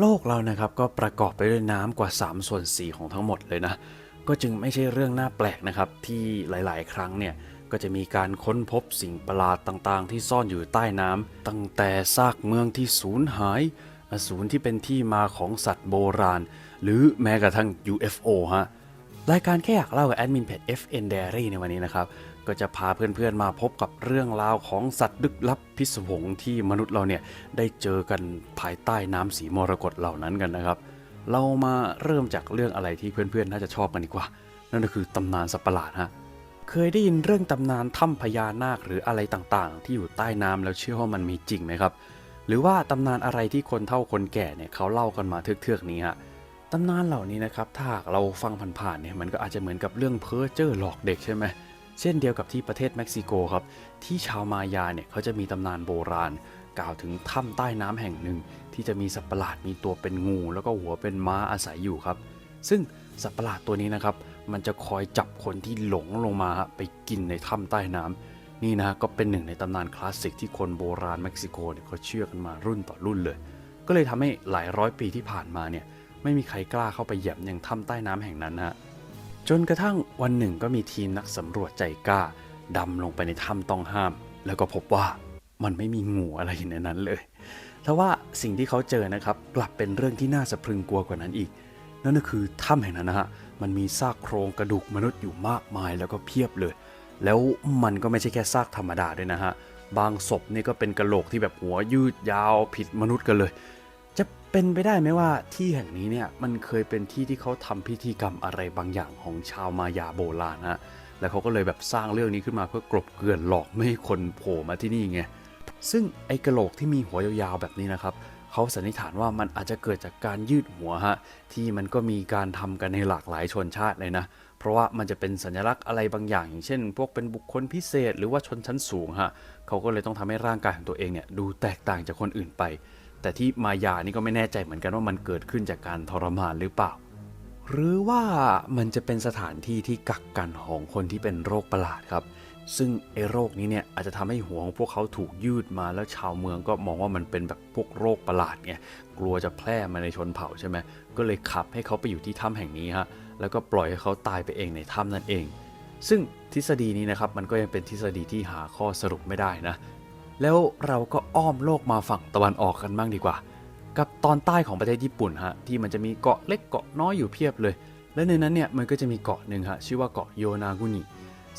โลกเรานะครับก็ประกอบไปด้วยน้ำกว่า 3 ส่วน 4 ของทั้งหมดเลยนะ ก็จึงไม่ใช่เรื่องน่าแปลกนะครับ ที่หลาย ๆ ครั้งเนี่ยก็จะมีการค้นพบสิ่งประหลาดต่างๆ ที่ซ่อนอยู่ใต้น้ำตั้งแต่ซากเมืองที่สูญหาย อสูรที่เป็นที่มาของสัตว์โบราณ หรือแม้กระทั่ง UFO ฮะรายการแค่อยากเล่ากับแอดมินเพจ FN Diary ในวันนี้นะครับ ก็จะพาเพื่อนๆมาพบกับเรื่องราวของสัตว์ลึกลับพิศวงที่มนุษย์เราเนี่ยได้เจอกันภายใต้น้ำสีมรกตเหล่านั้นกันนะครับ เรามาเริ่มจากเรื่องอะไรที่เพื่อนๆน่าจะชอบกันดีกว่า นั่นก็คือตำนานสัตว์ประหลาดฮะเคยได้ยินเรื่องตำนานถ้ำพญานาคหรืออะไรต่างๆ ที่อยู่ใต้น้ำแล้วเชื่อว่ามันมีจริงไหมครับ หรือว่าตำนานอะไรที่คนเฒ่าคนแก่เนี่ยเขาเล่ากันมาเทือกๆนี้ฮะตำนานเหล่านี้นะครับถ้าเราฟังผ่านๆเนี่ยมันก็อาจจะเหมือนกับเรื่องเพ้อเจ้อหลอกเด็กใช่ไหม เช่นเดียวกับที่ประเทศเม็กซิโกครับที่ชาวมายาเนี่ยเขาจะมีตำนานโบราณ กล่าวถึงถ้ำใต้น้ำแห่งหนึ่ง ที่จะมีสัตว์ประหลาดมีตัวเป็นงู แล้วก็หัวเป็นม้าอาศัยอยู่ครับ ซึ่งสัตว์ประหลาดตัวนี้นะครับมันจะคอยจับคนที่หลงลงมาไปกินในถ้ำใต้น้ำนี่นะก็เป็นหนึ่งในตำนานคลาสสิกที่คนโบราณเม็กซิโกเนี่ยเขาเชื่อกันมารุ่นต่อรุ่นเลย ก็เลยทำให้หลายร้อยปีที่ผ่านมาเนี่ยไม่มีใครกล้าเข้าไปเหยียบยังถ้ำใต้น้ำแห่งนั้นฮะ จนกระทั่งวันหนึ่งก็มีทีมนักสำรวจใจกล้าดำลงไปในถ้ำต้องห้าม แล้วก็พบว่ามันไม่มีงูอะไรในนั้นเลยแต่ว่าสิ่งที่เขาเจอนะครับกลับเป็นเรื่องที่น่าสะพรึงกลัวกว่านั้นอีก นั่นก็คือถ้ำแห่งนั้นนะฮะมันมีซากโครงกระดูกมนุษย์อยู่มากมายแล้วก็เพียบเลย แล้วมันก็ไม่ใช่แค่ซากธรรมดาด้วยนะฮะบางศพนี่ก็เป็นกระโหลกที่แบบหัวยืดยาวผิดมนุษย์กันเลย เป็นไปได้ไหมว่าที่แห่งนี้เนี่ยมันเคยเป็นที่ที่เขาทำพิธีกรรมอะไรบางอย่างของชาวมายาโบราณฮะแล้วเขาก็เลยแบบสร้างเรื่องนี้ขึ้นมาเพื่อกลบเกลื่อนหลอกไม่ให้คนโผล่มาที่นี่ไงซึ่งไอ้กระโหลกที่มีหัวยาวๆแบบนี้นะครับเขาสันนิษฐานว่ามันอาจจะเกิดจากการยืดหัวฮะที่มันก็มีการทำกันในหลากหลายชนชาติเลยนะ เพราะว่ามันจะเป็นสัญลักษณ์อะไรบางอย่าง อย่างเช่น พวกเป็นบุคคลพิเศษ หรือว่าชนชั้นสูงฮะเขาก็เลยต้องทำให้ร่างกายของตัวเองเนี่ยดูแตกต่างจากคนอื่นไป แต่ที่มายานี่ก็ไม่แน่ใจเหมือนกันว่ามันเกิดขึ้นจากการทรมานหรือเปล่า หรือว่ามันจะเป็นสถานที่ที่กักกันของคนที่เป็นโรคประหลาดครับ ซึ่งไอ้โรคนี้เนี่ยอาจจะทำให้หัวของพวกเขาถูกยืดมาแล้วชาวเมืองก็มองว่ามันเป็นแบบพวกโรคประหลาดไงกลัวจะแพร่มาในชนเผ่าใช่ไหมก็เลยขับให้เขาไปอยู่ที่ถ้ำแห่งนี้ฮะแล้วก็ปล่อยให้เขาตายไปเองในถ้ำนั่นเอง ซึ่งทฤษฎีนี้นะครับมันก็ยังเป็นทฤษฎีที่หาข้อสรุปไม่ได้นะ แล้วเราก็อ้อมโลกมาฝั่งตะวันออกกันบ้างดีกว่า กับตอนใต้ของประเทศญี่ปุ่นฮะที่มันจะมีเกาะเล็กเกาะน้อยอยู่เพียบเลย และในนั้นเนี่ยมันก็จะมีเกาะหนึ่งฮะชื่อว่าเกาะโยนากุนิ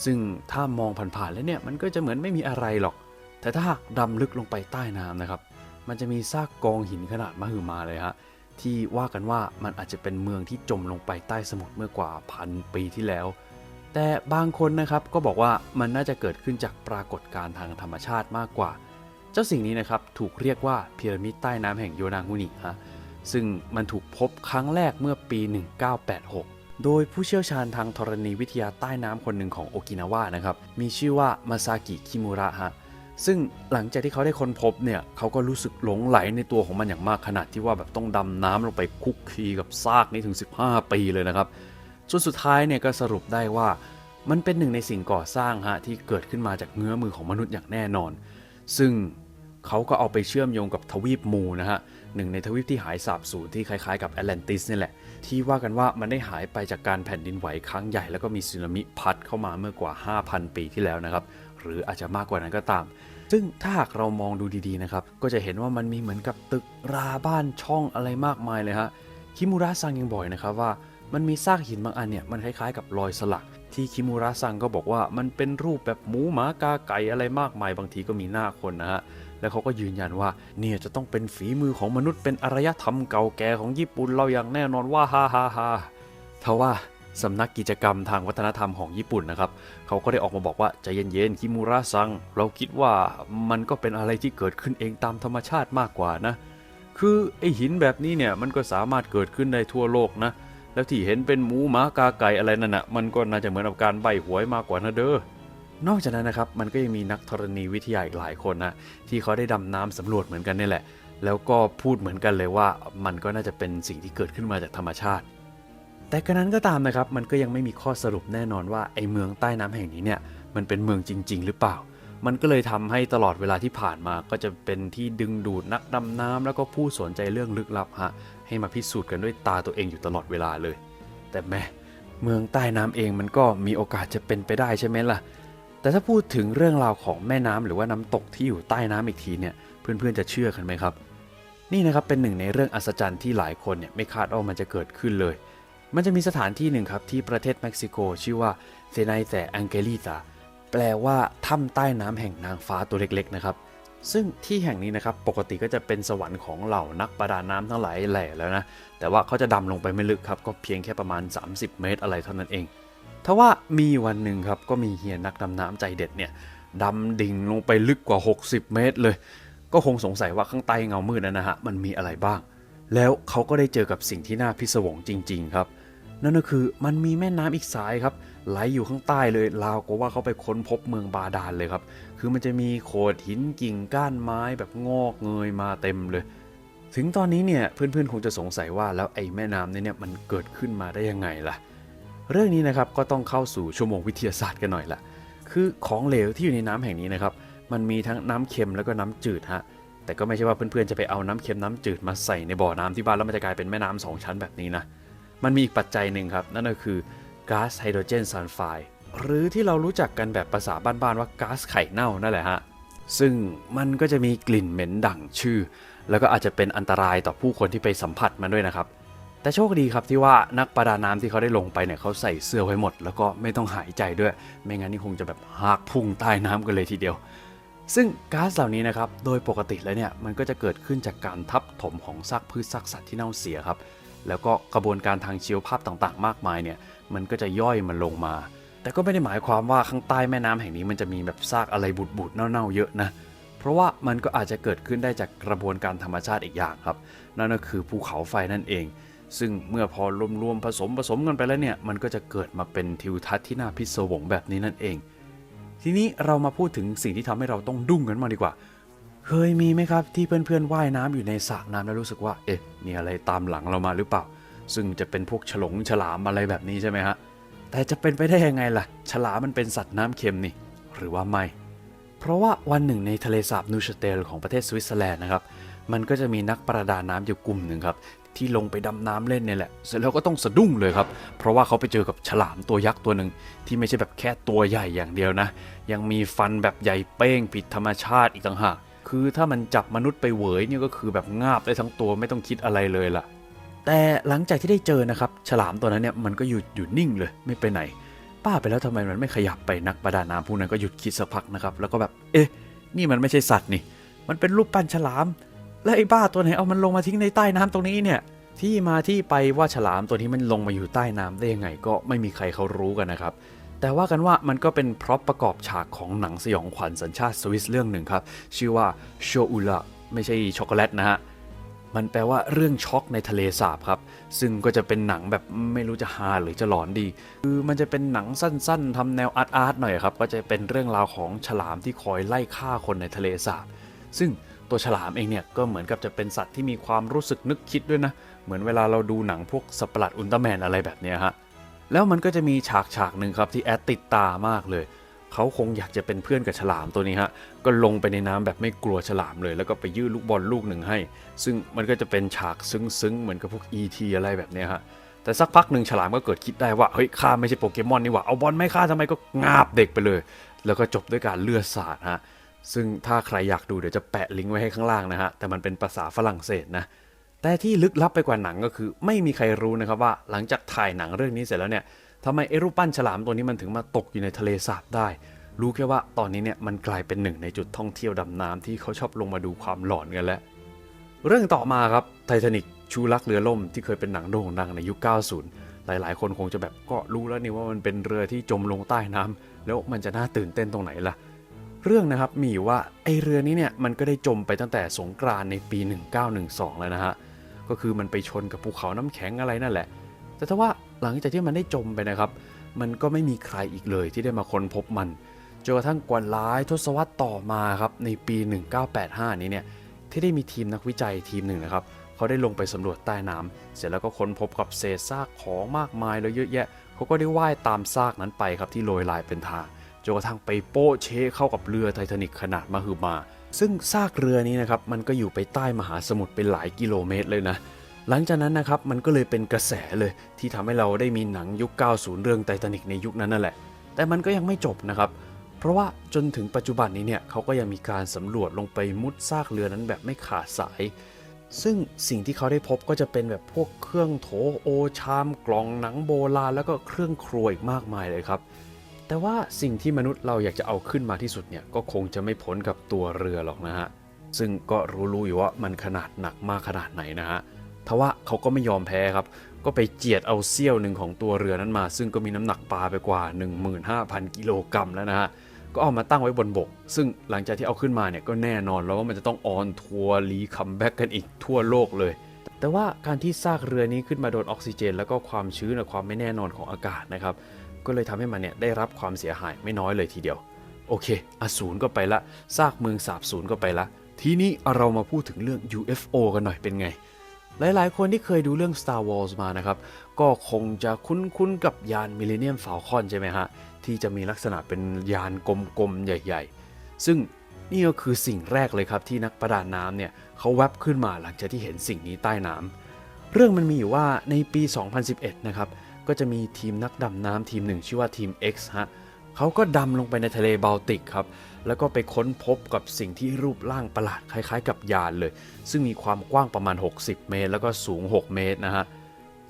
ซึ่งถ้ามองผ่านๆแล้วเนี่ยมันก็จะเหมือนไม่มีอะไรหรอก แต่ถ้าหากดำลึกลงไปใต้น้ำนะครับ มันจะมีซากกองหินขนาดมหึมาเลยฮะที่ว่ากันว่ามันอาจจะเป็นเมืองที่จมลงไปใต้สมุทรเมื่อกว่าพันปีที่แล้ว แต่บางคนนะครับก็บอกว่ามันน่าจะเกิดขึ้นจากปรากฏการณ์ทางธรรมชาติมากกว่า เจ้าสิ่งนี้นะครับถูกเรียกว่าพีระมิดใต้น้ำแห่งโยนากุนิฮะซึ่งมันถูกพบครั้งแรกเมื่อปี 1986 โดยผู้เชี่ยวชาญทางธรณีวิทยาใต้น้ำคนหนึ่งของโอกินาวานะครับมีชื่อว่ามาซากิคิมุระฮะซึ่งหลังจากที่เขาได้ค้นพบเนี่ยเขาก็รู้สึกหลงไหลในตัวของมันอย่างมากขนาดที่ว่าแบบต้องดำน้ำลงไปคุกคีกับซากนี้ถึง 15 ปีเลยนะครับ จนสุดท้ายเนี่ยก็สรุปได้ว่า มันเป็นหนึ่งในสิ่งก่อสร้างฮะที่เกิดขึ้นมาจากเงื้อมือของมนุษย์อย่างแน่นอน ซึ่งเขาก็เอาไปเชื่อมโยงกับทวีปมูนะฮะหนึ่งในทวีปที่หายสาบสูญที่คล้ายๆกับแอตแลนติสนี่แหละ ที่ว่ากันว่ามันได้หายไปจากการแผ่นดินไหวครั้งใหญ่แล้วก็มีสึนามิพัดเข้ามาเมื่อกว่า 5,000 ปีที่แล้วนะครับ หรืออาจจะมากกว่านั้นก็ตาม ซึ่งถ้าหากเรามองดูดีๆนะครับ ก็จะเห็นว่ามันมีเหมือนกับตึกราบ้านช่องอะไรมากมายเลยฮะคิมูระซังยังบอกอีกนะครับว่า มันมีซากหินบางอันเนี่ยมันคล้ายๆ กับรอยสลัก ที่คิมูระซังก็บอกว่ามันเป็นรูปแบบหมูหมากาไก่อะไรมากมายบางทีก็มีหน้าคนนะฮะแล้วเขาก็ยืนยันว่าเนี่ยจะต้องเป็นฝีมือของมนุษย์เป็นอารยธรรมเก่าแก่ของญี่ปุ่นเราอย่างแน่นอนว่าฮ่าฮ่าฮ่าทว่าสำนักกิจกรรมทางวัฒนธรรมของญี่ปุ่นนะครับ เขาก็ได้ออกมาบอกว่าใจเย็นๆคิมูระซัง เราคิดว่ามันก็เป็นอะไรที่เกิดขึ้นเองตามธรรมชาติมากกว่านะ คือไอหินแบบนี้เนี่ยมันก็สามารถเกิดขึ้นได้ทั่วโลกนะ แล้วที่เห็นเป็นหมูหมากาไก่อะไรนั่นน่ะมันก็น่าจะเหมือนกับการใบหวยมากกว่านะเด้อนอกจากนั้นนะครับมันก็ยังมีนักธรณีวิทยาอีกหลายคนนะที่เขาได้ดำน้ำสำรวจเหมือนกันนี่แหละ แล้วก็พูดเหมือนกันเลยว่ามันก็น่าจะเป็นสิ่งที่เกิดขึ้นมาจากธรรมชาติ แต่กระนั้นก็ตามนะครับมันก็ยังไม่มีข้อสรุปแน่นอนว่าไอ้เมืองใต้น้ำแห่งนี้เนี่ยมันเป็นเมืองจริง ๆ หรือเปล่า มันก็เลยทำให้ตลอดเวลาที่ผ่านมาก็จะเป็นที่ดึงดูดนักดำน้ำแล้วก็ผู้สนใจเรื่องลึกลับฮะให้มาพิสูจน์กันด้วยตาตัวเองอยู่ตลอดเวลาเลย แต่แม่เมืองใต้น้ำเองมันก็มีโอกาสจะเป็นไปได้ใช่ไหมล่ะ แต่ถ้าพูดถึงเรื่องราวของแม่น้ำหรือว่าน้ำตกที่อยู่ใต้น้ำอีกทีเนี่ยเพื่อนๆจะเชื่อกันไหมครับ นี่นะครับเป็นหนึ่งในเรื่องอัศจรรย์ที่หลายคนเนี่ยไม่คาดว่ามันจะเกิดขึ้นเลย มันจะมีสถานที่หนึ่งครับที่ประเทศเม็กซิโก ชื่อว่าเซไนแสอังเกลิตา แปลว่าถ้ำใต้น้ำแห่งนางฟ้าตัวเล็กๆนะครับ ซึ่งที่แห่งนี้นะครับปกติก็จะเป็นสวรรค์ของเหล่านักประดาน้ำทั้งหลายแหล่แล้วนะ แต่ว่าเขาจะดำลงไปไม่ลึกครับ ก็เพียงแค่ประมาณ 30 เมตรอะไรเท่านั้นเองทว่ามีวันหนึ่งครับก็มีเฮียนักดำน้ำใจเด็ดเนี่ยดำดิ่งลงไปลึกกว่า 60 เมตรเลย ก็คงสงสัยว่าข้างใต้เงามืดนั้นนะฮะมันมีอะไรบ้าง แล้วเขาก็ได้เจอกับสิ่งที่น่าพิศวงจริง ๆ ครับ นั่นก็คือมันมีแม่น้ำอีกสายครับไหลอยู่ข้างใต้เลยราวกับว่าเขาไปค้นพบเมืองบาดาลเลยครับ คือมันจะมีโขดหินกิ่งก้านไม้แบบงอกเงยมาเต็มเลย ถึงตอนนี้เนี่ยเพื่อนๆคงจะสงสัยว่าแล้วไอ้แม่น้ำเนี่ยมันเกิดขึ้นมาได้ยังไงล่ะ เรื่องนี้นะครับก็ต้องเข้าสู่ชั่วโมงวิทยาศาสตร์กันหน่อยละคือของเหลวที่อยู่ในน้ำแห่งนี้นะครับมันมีทั้งน้ำเค็มแล้วก็น้ำจืดฮะแต่ก็ไม่ใช่ว่าเพื่อนๆจะไปเอาน้ำเค็มน้ำจืดมาใส่ในบ่อน้ำที่บ้านแล้วมันจะกลายเป็นแม่น้ำสองชั้นแบบนี้นะ มันมีอีกปัจจัยหนึ่งครับ นั่นก็คือก๊าซไฮโดรเจนซัลไฟด์หรือที่เรารู้จักกันแบบภาษาบ้านๆว่าก๊าซไข่เน่านั่นแหละฮะซึ่งมันก็จะมีกลิ่นเหม็นดั่งชื่อ แล้วก็อาจจะเป็นอันตรายต่อผู้คนที่ไปสัมผัสมันด้วยนะครับ แต่โชคดีครับที่ว่านักประดาน้ำที่เขาได้ลงไปเนี่ยเขาใส่เสื้อไว้หมด แล้วก็ไม่ต้องหายใจด้วย ไม่งั้นนี่คงจะแบบหากพุ่งใต้น้ำกันเลยทีเดียว ซึ่งก๊าซเหล่านี้นะครับโดยปกติแล้วเนี่ยมันก็จะเกิดขึ้นจากการทับถมของซากพืชซากสัตว์ที่เน่าเสียครับ แล้วก็กระบวนการทางชีวภาพต่างๆ มากมายเนี่ยมันก็จะย่อยมันลงมา แต่ก็ไม่ได้หมายความว่าข้างใต้แม่น้ำแห่งนี้มันจะมีแบบซากอะไรบูดๆเน่าๆเยอะนะเพราะว่ามันก็อาจจะเกิดขึ้นได้จากกระบวนการธรรมชาติอีกอย่างครับ นั่นก็คือภูเขาไฟนั่นเอง ซึ่งเมื่อพอรวมๆผสมผสมกันไปแล้วเนี่ยมันก็จะเกิดมาเป็นทิวทัศน์ที่น่าพิศวงแบบนี้นั่นเอง ทีนี้เรามาพูดถึงสิ่งที่ทำให้เราต้องดุ้งกันมาดีกว่า เคยมีไหมครับที่เพื่อนๆว่ายน้ำอยู่ในสระน้ำแล้วรู้สึกว่า เอ๊ะ มีอะไรตามหลังเรามาหรือเปล่า ซึ่งจะเป็นพวกฉลงฉลามอะไรแบบนี้ใช่ไหมฮะ แต่จะเป็นไปได้ยังไงล่ะ ฉลามมันเป็นสัตว์น้ำเค็มนี่ หรือว่าไม่ เพราะว่าวันหนึ่งในทะเลสาบนูชเตลของประเทศสวิตเซอร์แลนด์นะครับ มันก็จะมีนักประดาน้ำอยู่กลุ่มหนึ่งครับที่ลงไปดำน้ำเล่นเนี่ยแหละ เสร็จแล้วก็ต้องสะดุ้งเลยครับ เพราะว่าเขาไปเจอกับฉลามตัวยักษ์ตัวหนึ่งที่ไม่ใช่แบบแค่ตัวใหญ่อย่างเดียวนะ ยังมีฟันแบบใหญ่เป้งผิดธรรมชาติอีกต่างหาก คือถ้ามันจับมนุษย์ไปเหวยเนี่ยก็คือแบบงาบได้ทั้งตัวไม่ต้องคิดอะไรเลยล่ะ แต่หลังจากที่ได้เจอนะครับ ฉลามตัวนั้นเนี่ยมันก็หยุดอยู่นิ่งเลยไม่ไปไหน ป้าไปแล้วทำไมมันไม่ขยับไปนักประดาน้ำผู้นั้นก็หยุดคิดสักพักนะครับ แล้วก็แบบ เอ๊ะ นี่มันไม่ใช่สัตว์นี่ มันเป็นรูปปั้นฉลาม แล้วไอ้บ้าตัวไหนเอามันลงมาทิ้งในใต้น้ำตรงนี้เนี่ย ที่มาที่ไปว่าฉลามตัวนี้มันลงมาอยู่ใต้น้ำได้ยังไง ก็ไม่มีใครเขารู้กันนะครับ แต่ว่ากันว่ามันก็เป็นพร็อพประกอบฉากของหนังสยองขวัญสัญชาติสวิสเรื่องหนึ่งครับ ชื่อว่าโชอุละไม่ใช่ช็อกโกแลตนะฮะมันแปลว่าเรื่องช็อกในทะเลสาบครับ ซึ่งก็จะเป็นหนังแบบไม่รู้จะฮาหรือจะหลอนดี คือมันจะเป็นหนังสั้นๆทำแนวอาร์ตอาร์ตหน่อยครับ ก็จะเป็นเรื่องราวของฉลามที่คอยไล่ฆ่าคนในทะเลสาบ ซึ่งตัวฉลามเองเนี่ยก็เหมือนกับจะเป็นสัตว์ที่มีความรู้สึกนึกคิดด้วยนะ เหมือนเวลาเราดูหนังพวกสัตว์ประหลาดอุลตร้าแมนอะไรแบบนี้ฮะ แล้วมันก็จะมีฉากฉากหนึ่งครับที่แอดติดตามากเลย เขาคงอยากจะเป็นเพื่อนกับฉลามตัวนี้ฮะ ก็ลงไปในน้ำแบบไม่กลัวฉลามเลย แล้วก็ไปยื่นลูกบอลลูกหนึ่งให้ ซึ่งมันก็จะเป็นฉากซึ้งๆ เหมือนกับพวก E.T. อะไรแบบนี้ฮะ แต่สักพักหนึ่งฉลามก็เกิดคิดได้ว่า เฮ้ยข้าไม่ใช่โปเกมอนนี่หว่า เอาบอลไม่ฆ่าทำไมก็งาบเด็กไปเลย แล้วก็จบด้วยการเลือดสาดฮะ ซึ่งถ้าใครอยากดูเดี๋ยวจะแปะลิงก์ไว้ให้ข้างล่างนะฮะ แต่มันเป็นภาษาฝรั่งเศสนะ แต่ที่ลึกลับไปกว่าหนังก็คือ ไม่มีใครรู้นะครับว่าหลังจากถ่ายหนังเรื่องนี้เสร็จแล้วเนี่ยทำไมไอ้รูปปั้นฉลามตัวนี้มันถึงมาตกอยู่ในทะเลสาบได้ รู้แค่ว่าตอนนี้เนี่ยมันกลายเป็นหนึ่งในจุดท่องเที่ยวดำน้ำที่เขาชอบลงมาดูความหลอนกันแล้ว เรื่องต่อมาครับไททานิกชูรักเรือล่มที่เคยเป็นหนังโด่งดังในยุค 90 หลาย ๆ คนคงจะแบบก็รู้แล้วนี่ว่ามันเป็นเรือที่จมลงใต้น้ำแล้วมันจะน่าตื่นเต้นตรงไหนล่ะ เรื่องนะครับมีว่าไอเรือนี้เนี่ยมันก็ได้จมไปตั้งแต่สงกรานในปี 1912 แล้วนะฮะ ก็คือมันไปชนกับภูเขาน้ำแข็งอะไรนั่นแหละ แต่ถ้าว่าหลังจากที่มันได้จมไปนะครับ มันก็ไม่มีใครอีกเลยที่ได้มาค้นพบมันจนกระทั่งกว่าหลายทศวรรษต่อมาครับในปี 1985 นี้เนี่ยที่ได้มีทีมนักวิจัยทีมหนึ่งนะครับเขาได้ลงไปสำรวจใต้น้ำเสร็จแล้วก็ค้นพบกับเศษซากของมากมายแล้วเยอะแยะเขาก็ได้ว่ายตามซากนั้นไปครับที่โรยลายเป็นทางจจนกระทั่งไปโป้เชเข้ากับเรือไททานิกขนาดมหึมา ซึ่งซากเรือนี้นะครับมันก็อยู่ไปใต้มหาสมุทรเป็นหลายกิโลเมตรเลยนะ หลังจากนั้นนะครับมันก็เลยเป็นกระแสเลยที่ทำให้เราได้มีหนังยุค 90 เรื่องไททานิกในยุคนั้นนั่นแหละ แต่มันก็ยังไม่จบนะครับ เพราะว่าจนถึงปัจจุบันนี้เนี่ยเขาก็ยังมีการสำรวจลงไปมุดซากเรือนั้นแบบไม่ขาดสาย ซึ่งสิ่งที่เขาได้พบก็จะเป็นแบบพวกเครื่องโถโอชามกล่องหนังโบราณแล้วก็เครื่องครัวอีกมากมายเลยครับ แต่ว่าสิ่งที่มนุษย์เราอยากจะเอาขึ้นมาที่สุดเนี่ยก็คงจะไม่พ้นกับตัวเรือหรอกนะฮะ ซึ่งก็รู้ๆอยู่ว่ามันขนาดหนักมากขนาดไหนนะฮะทว่าเขาก็ไม่ยอมแพ้ครับ ก็ไปเจียดเอาเสี้ยวหนึ่งของตัวเรือนั้นมา ซึ่งก็มีน้ำหนักปลาไปกว่า 15,000 กิโลกรัมแล้วนะฮะ ก็เอามาตั้งไว้บนบก ซึ่งหลังจากที่เอาขึ้นมาเนี่ยก็แน่นอนแล้วว่ามันจะต้องออนทัวร์รีคัมแบ็กกันอีกทั่วโลกเลย แต่ว่าการที่ซากเรือนี้ขึ้นมาโดนออกซิเจน แล้วก็ความชื้นและความไม่แน่นอนของอากาศนะครับ ก็เลยทำให้มันเนี่ยได้รับความเสียหายไม่น้อยเลยทีเดียว โอเค อสูรก็ไปละซากเมืองสาบสูญก็ไปละ ทีนี้เรามาพูดถึงเรื่อง UFO กันหน่อยเป็นไง หลายๆ คนที่เคยดูเรื่อง Star Wars มานะครับ ก็คงจะคุ้นๆกับยาน Millennium Falcon ใช่ไหมฮะ ที่จะมีลักษณะเป็นยานกลมๆ ใหญ่ ๆ ซึ่งนี่ก็คือสิ่งแรกเลยครับที่นักประดาน้ำเนี่ยเขาแวบขึ้นมาหลังจากที่เห็นสิ่งนี้ใต้น้ำเรื่องมันมีอยู่ว่าในปี 2011 นะครับ ก็จะมีทีมนักดำน้ำทีมหนึ่งชื่อว่าทีม X ฮะเขาก็ดำลงไปในทะเลบาลติกครับ แล้วก็ไปค้นพบกับสิ่งที่รูปร่างประหลาดคล้ายๆ กับยานเลย ซึ่งมีความกว้างประมาณ 60 เมตร แล้วก็สูง 6 เมตรนะฮะ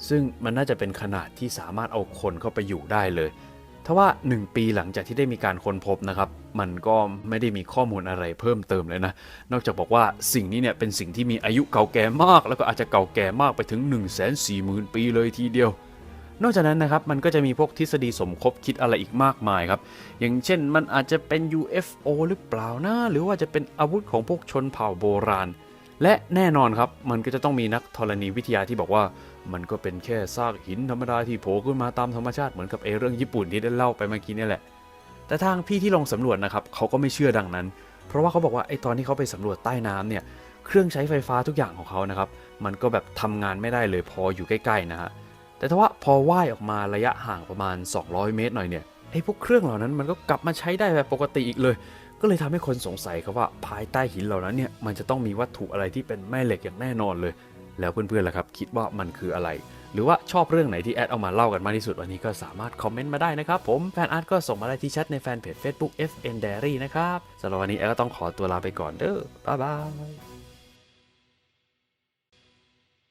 ซึ่งมันน่าจะเป็นขนาดที่สามารถเอาคนเข้าไปอยู่ได้เลยทว่า 1 ปีหลังจากที่ได้มีการค้นพบนะครับ มันก็ไม่ได้มีข้อมูลอะไรเพิ่มเติมเลยนะ นอกจากบอกว่าสิ่งนี้เนี่ยเป็นสิ่งที่มีอายุเก่าแก่มาก แล้วก็อาจจะเก่าแก่มากไปถึง 1 4 0 0 0 0 ปีเลยทีเดียว นอกจากนั้นนะครับมันก็จะมีพวกทฤษฎีสมคบคิดอะไรอีกมากมายครับ อย่างเช่นมันอาจจะเป็น UFO หรือเปล่านะ หรือว่าจะเป็นอาวุธของพวกชนเผ่าโบราณ และแน่นอนครับ มันก็จะต้องมีนักธรณีวิทยาที่บอกว่า มันก็เป็นแค่ซากหินธรรมดาที่โผล่ขึ้นมาตามธรรมชาติเหมือนกับเอเรื่องญี่ปุ่นที่ได้เล่าไปเมื่อกี้นี่แหละ แต่ทางพี่ที่ลงสำรวจนะครับเขาก็ไม่เชื่อดังนั้น เพราะว่าเขาบอกว่าไอ้ตอนที่เขาไปสำรวจใต้น้ำเนี่ยเครื่องใช้ไฟฟ้าทุกอย่างของเขานะครับมันก็แบบทำงานไม่ได้เลยพออยู่ใกล้ๆนะฮะ แต่ถ้าว่าพอว่ายออกมาระยะห่างประมาณ 200 เมตรหน่อยเนี่ยไอ้พวกเครื่องเหล่านั้นมันก็กลับมาใช้ได้แบบปกติอีกเลย ก็เลยทำให้คนสงสัยครับว่าภายใต้หินเหล่านั้นเนี่ยมันจะต้องมีวัตถุอะไรที่เป็นแม่เหล็กอย่างแน่นอนเลย แล้วเพื่อนๆล่ะครับคิดว่ามันคืออะไร หรือว่าชอบเรื่องไหนที่แอดเอามาเล่ากันมากที่สุดวันนี้ก็สามารถคอมเมนต์มาได้นะครับผมแฟนอาร์ตก็ส่งมาได้ที่แชทในแฟนเพจ Facebook FN Diary นะครับสำหรับวันนี้แอดก็ต้องขอตัวลาไปก่อนเด้อบ๊ายบาย